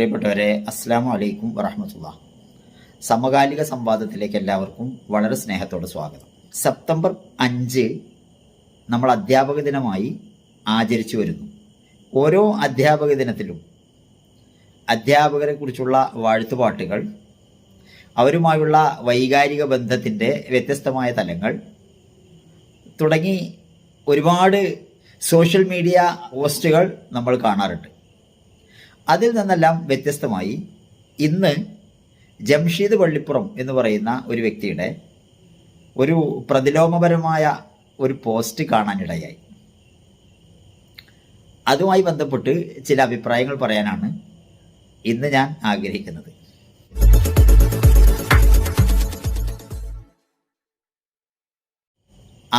പ്രിയപ്പെട്ടവരെ അസ്സാം വലൈക്കും വറഹമത്തുള്ള സമകാലിക സംവാദത്തിലേക്ക് എല്ലാവർക്കും വളരെ സ്നേഹത്തോടെ സ്വാഗതം. സെപ്റ്റംബർ അഞ്ച് നമ്മൾ അധ്യാപക ദിനമായി ആചരിച്ചു വരുന്നു. ഓരോ അധ്യാപക ദിനത്തിലും അധ്യാപകരെ കുറിച്ചുള്ള വാഴ്ത്തുപാട്ടുകൾ അവരുമായുള്ള വൈകാരിക ബന്ധത്തിന്റെ വ്യത്യസ്തമായ തലങ്ങൾ തുടങ്ങി ഒരുപാട് സോഷ്യൽ മീഡിയ പോസ്റ്റുകൾ നമ്മൾ കാണാറുണ്ട്. അതിൽ നിന്നെല്ലാം വ്യത്യസ്തമായി ഇന്ന് ജംഷീദ് പള്ളിപ്പുറം എന്ന് പറയുന്ന ഒരു വ്യക്തിയുടെ ഒരു പ്രതിലോമപരമായ ഒരു പോസ്റ്റ് കാണാനിടയായി. അതുമായി ബന്ധപ്പെട്ട് ചില അഭിപ്രായങ്ങൾ പറയാനാണ് ഇന്ന് ഞാൻ ആഗ്രഹിക്കുന്നത്.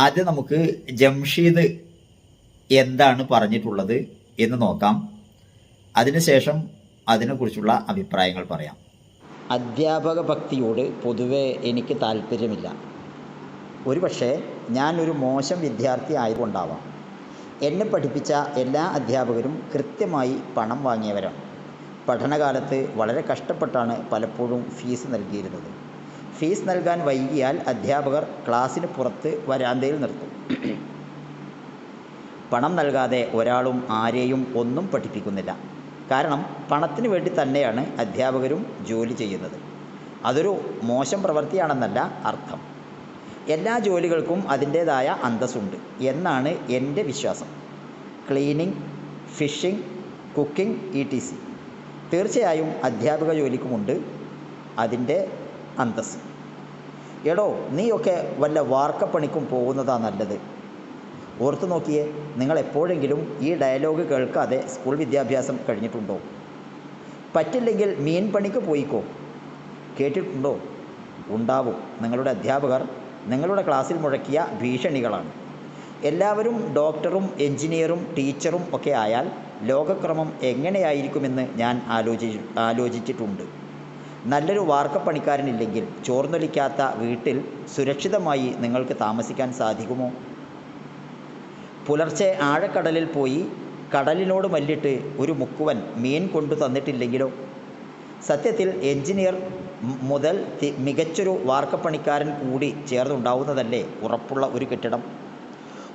ആദ്യം നമുക്ക് ജംഷീദ് എന്താണ് പറഞ്ഞിട്ടുള്ളത് എന്ന് നോക്കാം. അതിനുശേഷം അതിനെക്കുറിച്ചുള്ള അഭിപ്രായങ്ങൾ പറയാം. അധ്യാപക ഭക്തിയോട് പൊതുവെ എനിക്ക് താല്പര്യമില്ല. ഒരുപക്ഷെ ഞാനൊരു മോശം വിദ്യാർത്ഥി ആയതുകൊണ്ടാവാം. എന്നെ പഠിപ്പിച്ച എല്ലാ അധ്യാപകരും കൃത്യമായി പണം വാങ്ങിയവരാണ്. പഠനകാലത്ത് വളരെ കഷ്ടപ്പെട്ടാണ് പലപ്പോഴും ഫീസ് നൽകിയിരുന്നത്. ഫീസ് നൽകാൻ വൈകിയാൽ അധ്യാപകർ ക്ലാസ്സിന് പുറത്ത് വരാന്തയിൽ നിർത്തും. പണം നൽകാതെ ഒരാളും ആരെയും ഒന്നും പഠിപ്പിക്കുന്നില്ല. കാരണം പണത്തിന് വേണ്ടി തന്നെയാണ് അധ്യാപകരും ജോലി ചെയ്യുന്നത്. അതൊരു മോശം പ്രവൃത്തിയാണെന്നല്ല അർത്ഥം. എല്ലാ ജോലികൾക്കും അതിന്റേതായ അന്തസ്സുണ്ട് എന്നാണ് എന്റെ വിശ്വാസം. Cleaning fishing cooking E T C. തീർച്ചയായും അധ്യാപക ജോലിക്കുമുണ്ട് അതിന്റെ അന്തസ്സ്. എടോ നീയൊക്കെ വല്ല വാർക്കപ്പണിക്കും പോകുന്നതാ നല്ലത്. ഓർത്തു നോക്കിയേ നിങ്ങൾ എപ്പോഴെങ്കിലും ഈ ഡയലോഗ് കേൾക്കാതെ സ്കൂൾ വിദ്യാഭ്യാസം കഴിഞ്ഞിട്ടുണ്ടോ? പറ്റില്ലെങ്കിൽ മീൻ പണിക്ക് പോയിക്കോ? കേട്ടിട്ടുണ്ടോ? ഉണ്ടാവും. നിങ്ങളുടെ അധ്യാപകർ നിങ്ങളുടെ ക്ലാസ്സിൽ മുഴക്കിയ ഭീഷണികളാണ്. എല്ലാവരും ഡോക്ടറും എഞ്ചിനീയറും ടീച്ചറും ഒക്കെ ആയാൽ ലോകക്രമം എങ്ങനെയായിരിക്കുമെന്ന് ഞാൻ ആലോചി ആലോചിച്ചിട്ടുണ്ട്. നല്ലൊരു വാർക്കപ്പണിക്കാരനില്ലെങ്കിൽ ചോർന്നൊലിക്കാത്ത വീട്ടിൽ സുരക്ഷിതമായി നിങ്ങൾക്ക് താമസിക്കാൻ സാധിക്കുമോ? പുലർച്ചെ ആഴക്കടലിൽ പോയി കടലിനോട് മല്ലിട്ട് ഒരു മുക്കുവൻ മീൻ കൊണ്ടു തന്നിട്ടില്ലെങ്കിലോ? സത്യത്തിൽ എഞ്ചിനീയർ മുതൽ മികച്ചൊരു വാർക്കപ്പണിക്കാരൻ കൂടി ചേർന്നുണ്ടാവുന്നതല്ലേ ഉറപ്പുള്ള ഒരു കെട്ടിടം?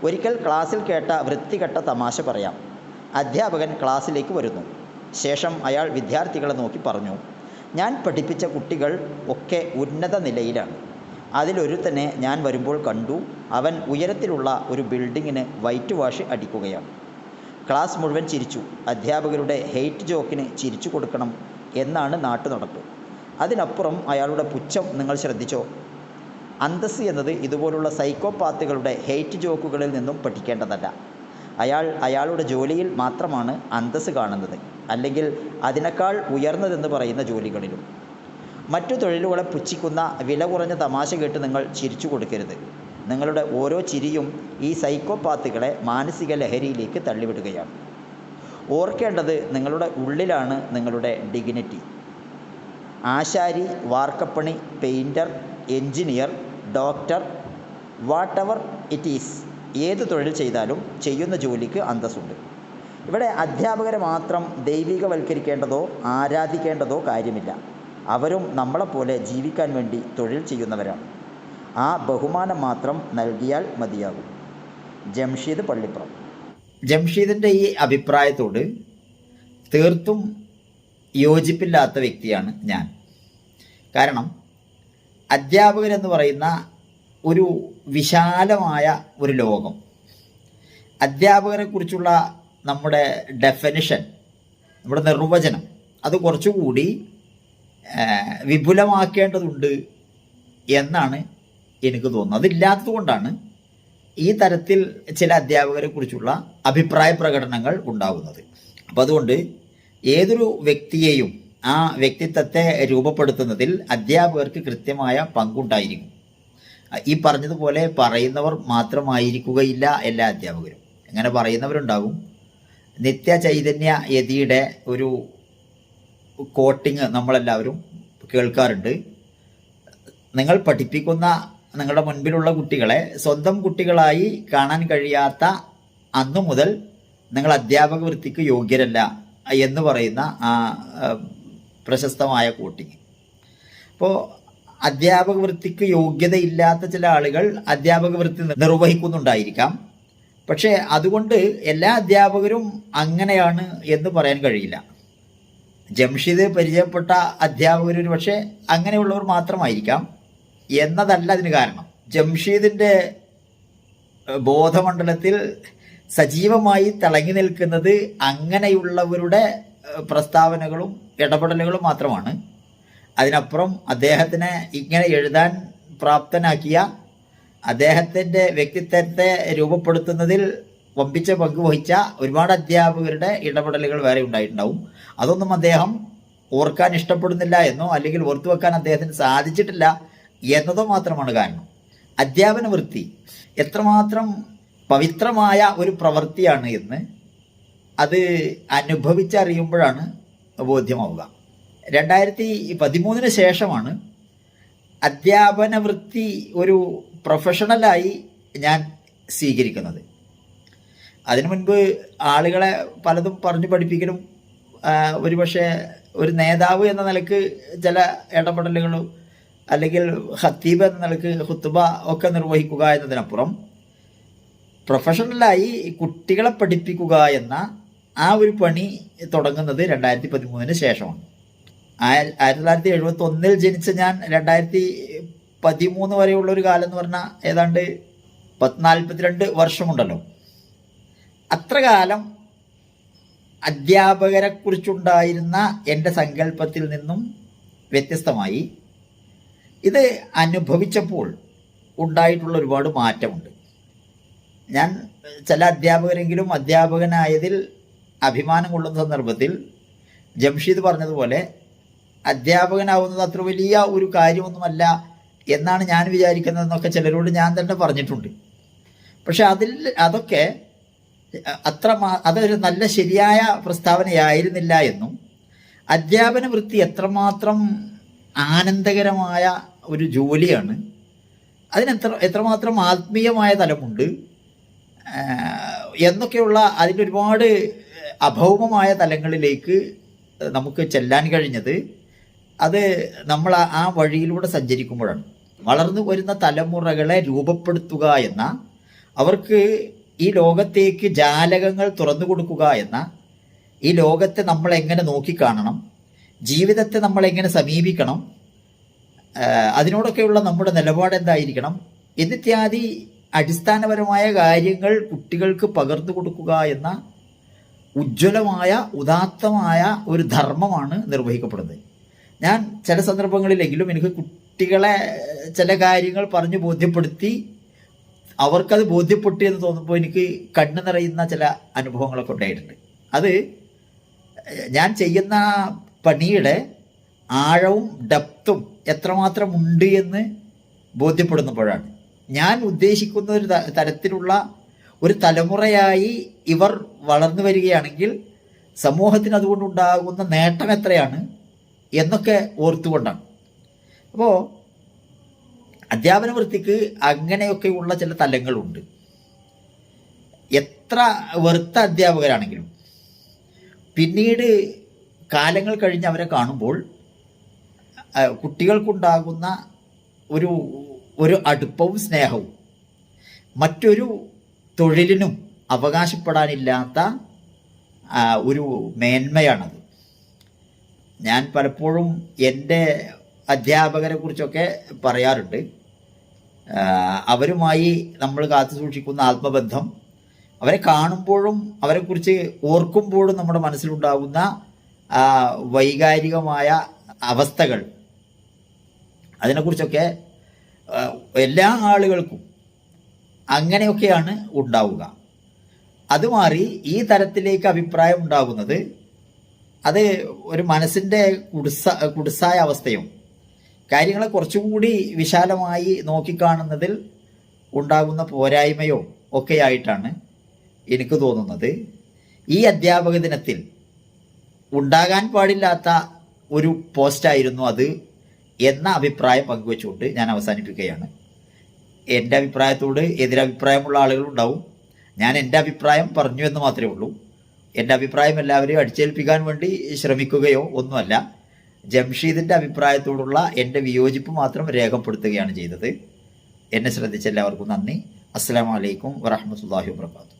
ഒരിക്കൽ ക്ലാസ്സിൽ കേട്ട വൃത്തികെട്ട തമാശ പറയാം. അധ്യാപകൻ ക്ലാസ്സിലേക്ക് വരുന്നു. ശേഷം അയാൾ വിദ്യാർത്ഥികളെ നോക്കി പറഞ്ഞു ഞാൻ പഠിപ്പിച്ച കുട്ടികൾ ഒക്കെ ഉന്നത നിലയിലാണ്. അതിലൊരുത്തനെ ഞാൻ വരുമ്പോൾ കണ്ടു. അവൻ ഉയരത്തിലുള്ള ഒരു ബിൽഡിങ്ങിന് വൈറ്റ് വാഷ് അടിക്കുകയാണ്. ക്ലാസ് മുഴുവൻ ചിരിച്ചു. അധ്യാപകരുടെ ഹെയ്റ്റ് ജോക്കിന് ചിരിച്ചു കൊടുക്കണം എന്നാണ് നാട്ടു നടപ്പ് അതിനപ്പുറം അയാളുടെ പുച്ഛം നിങ്ങൾ ശ്രദ്ധിച്ചോ? അന്തസ് എന്നത് ഇതുപോലുള്ള സൈക്കോപാത്തുകളുടെ ഹെയ്റ്റ് ജോക്കുകളിൽ നിന്നും പഠിക്കേണ്ടതല്ല. അയാൾ അയാളുടെ ജോലിയിൽ മാത്രമാണ് അന്തസ് കാണുന്നത്. അല്ലെങ്കിൽ അതിനേക്കാൾ ഉയർന്നതെന്ന് പറയുന്ന ജോലികളിലും. മറ്റു തൊഴിലുകളെ പുച്ഛിക്കുന്ന വില കുറഞ്ഞ തമാശ കേട്ട് നിങ്ങൾ ചിരിച്ചു കൊടുക്കരുത്. നിങ്ങളുടെ ഓരോ ചിരിയും ഈ സൈക്കോപാത്തുകളെ മാനസിക ലഹരിയിലേക്ക് തള്ളിവിടുകയാണ്. ഓർക്കേണ്ടത് നിങ്ങളുടെ ഉള്ളിലാണ് നിങ്ങളുടെ ഡിഗ്നിറ്റി ആശാരി വാർക്കപ്പണി painter engineer doctor whatever it is ഏത് തൊഴിൽ ചെയ്താലും ചെയ്യുന്ന ജോലിക്ക് അന്തസ്സുണ്ട്. ഇവിടെ അധ്യാപകരെ മാത്രം ദൈവികവൽക്കരിക്കേണ്ടതോ ആരാധിക്കേണ്ടതോ കാര്യമില്ല. അവരും നമ്മളെപ്പോലെ ജീവിക്കാൻ വേണ്ടി തൊഴിൽ ചെയ്യുന്നവരാണ്. ആ ബഹുമാനം മാത്രം നൽകിയാൽ മതിയാകും. ജംഷീദ് പള്ളിപ്പുറം. ജംഷീദിന്റെ ഈ അഭിപ്രായത്തോട് തീർത്തും യോജിപ്പില്ലാത്ത വ്യക്തിയാണ് ഞാൻ. കാരണം അധ്യാപകരെന്ന് പറയുന്ന ഒരു വിശാലമായ ഒരു ലോകം. അധ്യാപകരെക്കുറിച്ചുള്ള നമ്മുടെ ഡെഫനിഷൻ നമ്മുടെ നിർവചനം അത് കുറച്ചുകൂടി വിപുലമാക്കേണ്ടതുണ്ട് എന്നാണ് എനിക്ക് തോന്നുന്നത്. അതില്ലാത്തത് കൊണ്ടാണ് ഈ തരത്തിൽ ചില അധ്യാപകരെ കുറിച്ചുള്ള അഭിപ്രായ പ്രകടനങ്ങൾ ഉണ്ടാകുന്നത് അപ്പം അതുകൊണ്ട് ഏതൊരു വ്യക്തിയെയും ആ വ്യക്തിത്വത്തെ രൂപപ്പെടുത്തുന്നതിൽ അധ്യാപകർക്ക് കൃത്യമായ പങ്കുണ്ടായിരിക്കും. ഈ പറഞ്ഞതുപോലെ പറയുന്നവർ മാത്രമായിരിക്കുകയില്ല എല്ലാ അധ്യാപകരും. അങ്ങനെ പറയുന്നവരുണ്ടാകും നിത്യ ചൈതന്യ യതിയുടെ ഒരു കോട്ടിങ് നമ്മളെല്ലാവരും കേൾക്കാറുണ്ട്. നിങ്ങൾ പഠിപ്പിക്കുന്ന നിങ്ങളുടെ മുൻപിലുള്ള കുട്ടികളെ സ്വന്തം കുട്ടികളായി കാണാൻ കഴിയാത്ത അന്നു മുതൽ നിങ്ങൾ അധ്യാപക വൃത്തിക്ക് യോഗ്യരല്ല എന്ന് പറയുന്ന ആ പ്രശസ്തമായ കോട്ടിങ് അപ്പോൾ അധ്യാപക വൃത്തിക്ക് യോഗ്യതയില്ലാത്ത ചില ആളുകൾ അധ്യാപക വൃത്തി നിർവഹിക്കുന്നുണ്ടായിരിക്കാം. പക്ഷേ അതുകൊണ്ട് എല്ലാ അധ്യാപകരും അങ്ങനെയാണ് എന്ന് പറയാൻ കഴിയില്ല. ജംഷീദ് പരിചയപ്പെട്ട അധ്യാപകർ ഒരു പക്ഷേ അങ്ങനെയുള്ളവർ മാത്രമായിരിക്കാം. എന്നതല്ല അതിന് കാരണം. ജംഷീദിന്റെ ബോധമണ്ഡലത്തിൽ സജീവമായി തിളങ്ങി നിൽക്കുന്നത് അങ്ങനെയുള്ളവരുടെ പ്രസ്താവനകളും ഇടപെടലുകളും മാത്രമാണ്. അതിനപ്പുറം അദ്ദേഹത്തിനെ ഇങ്ങനെ എഴുതാൻ പ്രാപ്തനാക്കിയ അദ്ദേഹത്തിന്റെ വ്യക്തിത്വത്തെ രൂപപ്പെടുത്തുന്നതിൽ വമ്പിച്ച പങ്ക് വഹിച്ച ഒരുപാട് അധ്യാപകരുടെ ഇടപെടലുകൾ വേറെ ഉണ്ടായിട്ടുണ്ടാവും. അതൊന്നും അദ്ദേഹം ഓർക്കാൻ ഇഷ്ടപ്പെടുന്നില്ല എന്നോ അല്ലെങ്കിൽ ഓർത്തു വെക്കാൻ അദ്ദേഹത്തിന് സാധിച്ചിട്ടില്ല എന്നതോ മാത്രമാണ് കാരണം. അധ്യാപന വൃത്തി എത്രമാത്രം പവിത്രമായ ഒരു പ്രവൃത്തിയാണ് എന്ന് അത് അനുഭവിച്ചറിയുമ്പോഴാണ് ബോധ്യമാവുക. രണ്ടായിരത്തി പതിമൂന്നിന് ശേഷമാണ് അധ്യാപന വൃത്തി ഒരു പ്രൊഫഷണലായി ഞാൻ സ്വീകരിക്കുന്നത്. അതിനു മുൻപ് ആളുകളെ പലതും പറഞ്ഞു പഠിപ്പിക്കലും ഒരുപക്ഷെ ഒരു നേതാവ് എന്ന നിലയ്ക്ക് ചില ഇടപെടലുകളും അല്ലെങ്കിൽ ഹത്തീബ് എന്ന നിലയ്ക്ക് ഹുത്തുബ ഒക്കെ നിർവഹിക്കുക എന്നതിനപ്പുറം പ്രൊഫഷണലായി കുട്ടികളെ പഠിപ്പിക്കുക എന്ന ആ ഒരു പണി തുടങ്ങുന്നത് രണ്ടായിരത്തി പതിമൂന്നിന് ശേഷമാണ്. ആയ- ആയിരത്തി തൊള്ളായിരത്തി എഴുപത്തി ഒന്നിൽ ജനിച്ച ഞാൻ രണ്ടായിരത്തി പതിമൂന്ന് വരെയുള്ള ഒരു കാലം എന്ന് പറഞ്ഞാൽ ഏതാണ്ട് പത്ത് നാൽപ്പത്തിരണ്ട് വർഷമുണ്ടല്ലോ. അത്ര കാലം അധ്യാപകരെ കുറിച്ചുണ്ടായിരുന്ന എന്റെ സങ്കല്പത്തിൽ നിന്നും വ്യത്യസ്തമായി ഇത് അനുഭവിച്ചപ്പോൾ ഉണ്ടായിട്ടുള്ള ഒരുപാട് മാറ്റമുണ്ട്. ഞാൻ ചില അധ്യാപകരെങ്കിലും അധ്യാപകനായതിൽ അഭിമാനം കൊള്ളുന്ന സന്ദർഭത്തിൽ ജംഷീദ് പറഞ്ഞതുപോലെ അധ്യാപകനാവുന്നത് അത്ര വലിയ ഒരു കാര്യമൊന്നുമല്ല എന്നാണ് ഞാൻ വിചാരിക്കുന്നതെന്നൊക്കെ ചിലരോട് ഞാൻ തന്നെ പറഞ്ഞിട്ടുണ്ട്. പക്ഷെ അതിൽ അതൊക്കെ അത്ര അതൊരു നല്ല ശരിയായ പ്രസ്താവനയായിരുന്നില്ല എന്നും അധ്യാപന വൃത്തി എത്രമാത്രം ആനന്ദകരമായ ഒരു ജോലിയാണ്. അതിനെത്ര എത്രമാത്രം ആത്മീയമായ തലമുണ്ട് എന്നൊക്കെയുള്ള അതിന്റെ ഒരുപാട് അഭൗമമായ തലങ്ങളിലേക്ക് നമുക്ക് ചെല്ലാൻ കഴിഞ്ഞത് അത് നമ്മൾ ആ വഴിയിലൂടെ സഞ്ചരിക്കുമ്പോഴാണ്. വളർന്നു വരുന്ന തലമുറകളെ രൂപപ്പെടുത്തുക എന്ന അവർക്ക് ഈ ലോകത്തേക്ക് ജാലകങ്ങൾ തുറന്നു കൊടുക്കുക എന്ന ഈ ലോകത്തെ നമ്മൾ എങ്ങനെ നോക്കിക്കാണണം ജീവിതത്തെ നമ്മൾ എങ്ങനെ സമീപിക്കണം അതിനോടൊക്കെയുള്ള നമ്മുടെ നിലപാട് എന്തായിരിക്കണം എന്നിത്യാദി അടിസ്ഥാനപരമായ കാര്യങ്ങൾ കുട്ടികൾക്ക് പകർന്നു കൊടുക്കുക എന്ന ഉജ്ജ്വലമായ ഉദാത്തമായ ഒരു ധർമ്മമാണ് നിർവഹിക്കപ്പെടുന്നത്. ഞാൻ ചില സന്ദർഭങ്ങളിലെങ്കിലും എനിക്ക് കുട്ടികളെ ചില കാര്യങ്ങൾ പറഞ്ഞു ബോധ്യപ്പെടുത്തി അവർക്കത് ബോധ്യപ്പെട്ടു എന്ന് തോന്നുമ്പോൾ എനിക്ക് കണ്ണു നിറയുന്ന ചില അനുഭവങ്ങളൊക്കെ ഉണ്ടായിട്ടുണ്ട്. അത് ഞാൻ ചെയ്യുന്ന പണിയുടെ ആഴവും ഡെപ്തും എത്രമാത്രം ഉണ്ട് എന്ന് ബോധ്യപ്പെടുന്നപ്പോഴാണ്. ഞാൻ ഉദ്ദേശിക്കുന്ന ഒരു തരത്തിലുള്ള ഒരു തലമുറയായി ഇവർ വളർന്നു വരികയാണെങ്കിൽ സമൂഹത്തിന് അതുകൊണ്ടുണ്ടാകുന്ന നേട്ടം എത്രയാണ് എന്നൊക്കെ ഓർത്തുകൊണ്ടാണ്. അപ്പോൾ അധ്യാപന വൃത്തിക്ക് അങ്ങനെയൊക്കെയുള്ള ചില തലങ്ങളുണ്ട്. എത്ര വെറുത്ത അധ്യാപകരാണെങ്കിലും പിന്നീട് കാലങ്ങൾ കഴിഞ്ഞ് അവരെ കാണുമ്പോൾ കുട്ടികൾക്കുണ്ടാകുന്ന ഒരു ഒരു അടുപ്പവും സ്നേഹവും മറ്റൊരു തൊഴിലിനും അവകാശപ്പെടാനില്ലാത്ത ഒരു മേന്മയാണത്. ഞാൻ പലപ്പോഴും എന്റെ അധ്യാപകരെ കുറിച്ചൊക്കെ പറയാറുണ്ട്. അവരുമായി നമ്മൾ കാത്തു സൂക്ഷിക്കുന്ന ആത്മബന്ധം അവരെ കാണുമ്പോഴും അവരെക്കുറിച്ച് ഓർക്കുമ്പോഴും നമ്മുടെ മനസ്സിലുണ്ടാകുന്ന വൈകാരികമായ അവസ്ഥകൾ. അതിനെക്കുറിച്ചൊക്കെ എല്ലാ ആളുകൾക്കും അങ്ങനെയൊക്കെയാണ് ഉണ്ടാവുക. അത് മാറി ഈ തരത്തിലേക്ക് അഭിപ്രായം ഉണ്ടാകുന്നത് അത് ഒരു മനസ്സിന്റെ കുടുസ കുടുസായ അവസ്ഥയും കാര്യങ്ങളെ കുറച്ചുകൂടി വിശാലമായി നോക്കിക്കാണുന്നതിൽ ഉണ്ടാകുന്ന പോരായ്മയോ ഒക്കെയായിട്ടാണ് എനിക്ക് തോന്നുന്നത്. ഈ അധ്യാപക ദിനത്തിൽ ഉണ്ടാകാൻ പാടില്ലാത്ത ഒരു പോസ്റ്റായിരുന്നു അത് എന്ന അഭിപ്രായം പങ്കുവെച്ചുകൊണ്ട് ഞാൻ അവസാനിപ്പിക്കുകയാണ്. എന്റെ അഭിപ്രായത്തോട് എതിരഭിപ്രായമുള്ള ആളുകളുണ്ടാവും. ഞാൻ എന്റെ അഭിപ്രായം പറഞ്ഞു എന്ന് മാത്രമേ ഉള്ളൂ. എന്റെ അഭിപ്രായം എല്ലാവരെയും അടിച്ചേൽപ്പിക്കാൻ വേണ്ടി ശ്രമിക്കുകയോ ഒന്നുമല്ല. ജംഷീദിന്റെ അഭിപ്രായത്തോടുള്ള എന്റെ വിയോജിപ്പ് മാത്രം രേഖപ്പെടുത്തുകയാണ് ചെയ്തത്. എന്നെ ശ്രദ്ധിച്ച എല്ലാവർക്കും നന്ദി. അസ്സാം വലൈക്കും വറഹമത്തല്ലാഹി വാത്തു